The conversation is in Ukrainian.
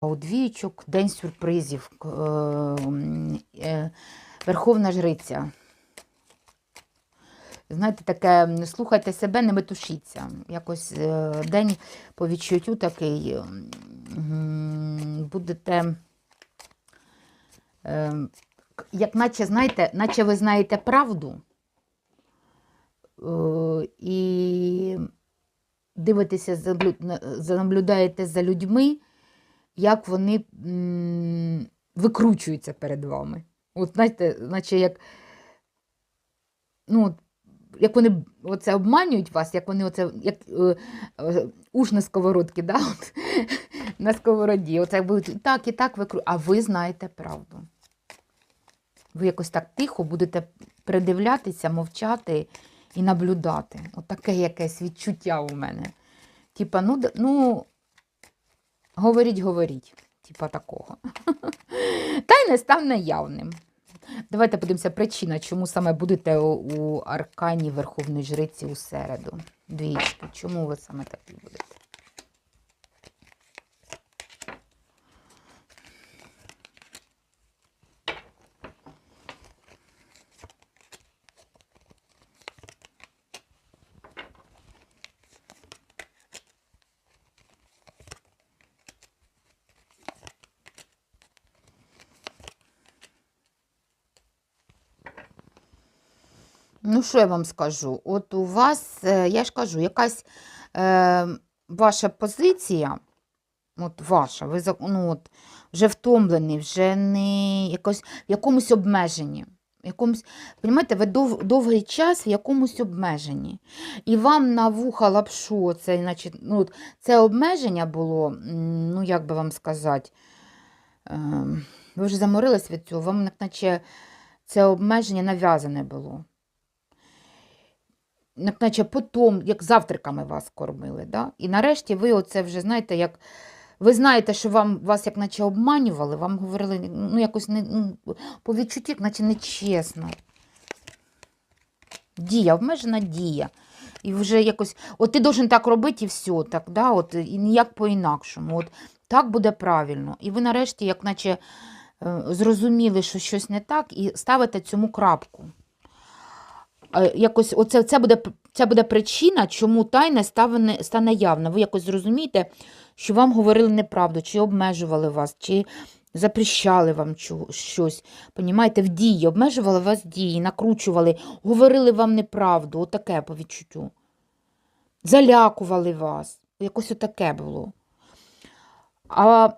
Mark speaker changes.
Speaker 1: У двічок, день сюрпризів, е, е, Верховна Жриця. Знаєте, таке, слухайте себе, не метушіться. Якось е, день по відчуттю такий. Будете, як наче, знаєте, наче ви знаєте правду. І дивитеся, заблю- на- занаблюдаєте за людьми, як вони викручуються перед вами. От знаєте, наче як, ну, як вони оце обманюють вас, як вони оце, як е, е, уж на сковородці, да? От, на сковороді. Оце будуть так, і так викру... А ви знаєте правду. Ви якось так тихо будете придивлятися, мовчати і наблюдати. Отаке якесь відчуття у мене. Типа, ну, ну говоріть, говоріть. Типа такого. Та й не став наявним. Давайте подивимося причина, чому саме будете у, аркані Верховної Жриці у середу. Двічки. Чому ви саме такі будете? Ну, що я вам скажу? От у вас, е, я ж кажу, якась е, ваша позиція, от ваша, ви ну, от, вже втомлений, вже не якось, в якомусь обмеженні. Якомусь, Понимаєте, ви дов, довгий час в якомусь обмеженні. І вам на вуха лапшу, це, значить, ну, це обмеження було, ну як би вам сказати, е, ви вже заморились від цього, вам наче це обмеження нав'язане було наче потом, як завтраками вас кормили. Да? І нарешті ви оце вже знаєте, як ви знаєте, що вам вас як наче обманювали, вам говорили, ну якось не, ну, по відчутті, як наче нечесно. Дія, обмежена дія. І вже якось, от ти должен так робити і все, так, да? от, і ніяк по-інакшому. От, так буде правильно. І ви нарешті, як наче е, зрозуміли, що щось не так, і ставите цьому крапку. Якось оце, це, буде, це буде причина, чому тайне стане, стане явно. Ви якось зрозумієте, що вам говорили неправду, чи обмежували вас, чи запрещали вам щось. Понімаєте, в дії, обмежували вас дії, накручували, говорили вам неправду, отаке по відчуттю. Залякували вас. Якось отаке було. А